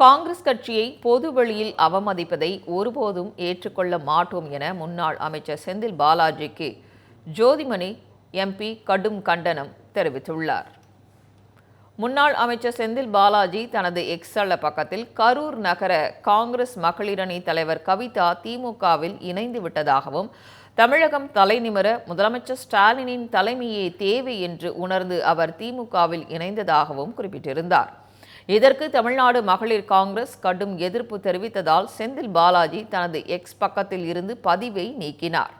காங்கிரஸ் கட்சியை பொது வெளியில் அவமதிப்பதை ஒருபோதும் ஏற்றுக்கொள்ள மாட்டோம் என முன்னாள் அமைச்சர் செந்தில் பாலாஜிக்கு ஜோதிமணி எம்பி கடும் கண்டனம் தெரிவித்துள்ளார். முன்னாள் அமைச்சர் செந்தில் பாலாஜி தனது எக்ஸல பக்கத்தில் கரூர் நகர காங்கிரஸ் மகளிரணி தலைவர் கவிதா திமுகவில் இணைந்து விட்டதாகவும் தமிழகம் தலைநிமிர முதலமைச்சர் ஸ்டாலினின் தலைமையே தேவை என்று உணர்ந்து அவர் திமுகவில் இணைந்ததாகவும் குறிப்பிட்டிருந்தார். இதற்கு தமிழ்நாடு மகளிர் காங்கிரஸ் கடும் எதிர்ப்பு தெரிவித்ததால் செந்தில் பாலாஜி தனது எக்ஸ் பக்கத்தில் இருந்து பதிவை நீக்கினார்.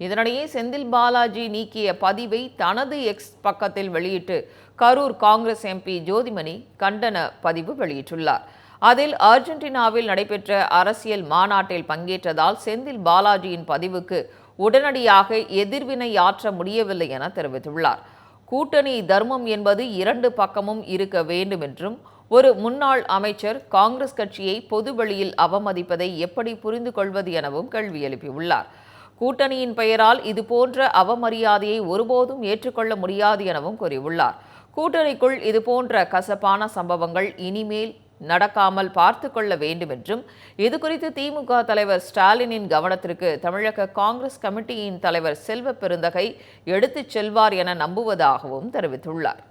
இதனிடையே செந்தில் பாலாஜி நீக்கிய பதிவை தனது எக்ஸ் பக்கத்தில் வெளியிட்டு கரூர் காங்கிரஸ் எம்பி ஜோதிமணி கண்டன பதிவு வெளியிட்டுள்ளார். அதில் அர்ஜென்டினாவில் நடைபெற்ற அரசியல் மாநாட்டில் பங்கேற்றதால் செந்தில் பாலாஜியின் பதிவுக்கு உடனடியாக எதிர்வினையாற்ற முடியவில்லை என தெரிவித்துள்ளார். கூட்டணி தர்மம் என்பது இரண்டு பக்கமும் இருக்க வேண்டும் என்றும் ஒரு முன்னாள் அமைச்சர் காங்கிரஸ் கட்சியை பொதுவெளியில் அவமதிப்பதை எப்படி புரிந்து கொள்வது எனவும் கேள்வி எழுப்பியுள்ளார். கூட்டணியின் பெயரால் இதுபோன்ற அவமரியாதையை ஒருபோதும் ஏற்றுக்கொள்ள முடியாது எனவும் கூறியுள்ளார். கூட்டணிக்குள் இதுபோன்ற கசப்பான சம்பவங்கள் இனிமேல் நடக்காமல் பார்த்து கொள்ள வேண்டும் என்றும் இதுகுறித்து திமுக தலைவர் ஸ்டாலினின் கவனத்திற்கு தமிழக காங்கிரஸ் கமிட்டியின் தலைவர் செல்வ பெருந்தகை எடுத்துச் செல்வார் என நம்புவதாகவும் தெரிவித்துள்ளார்.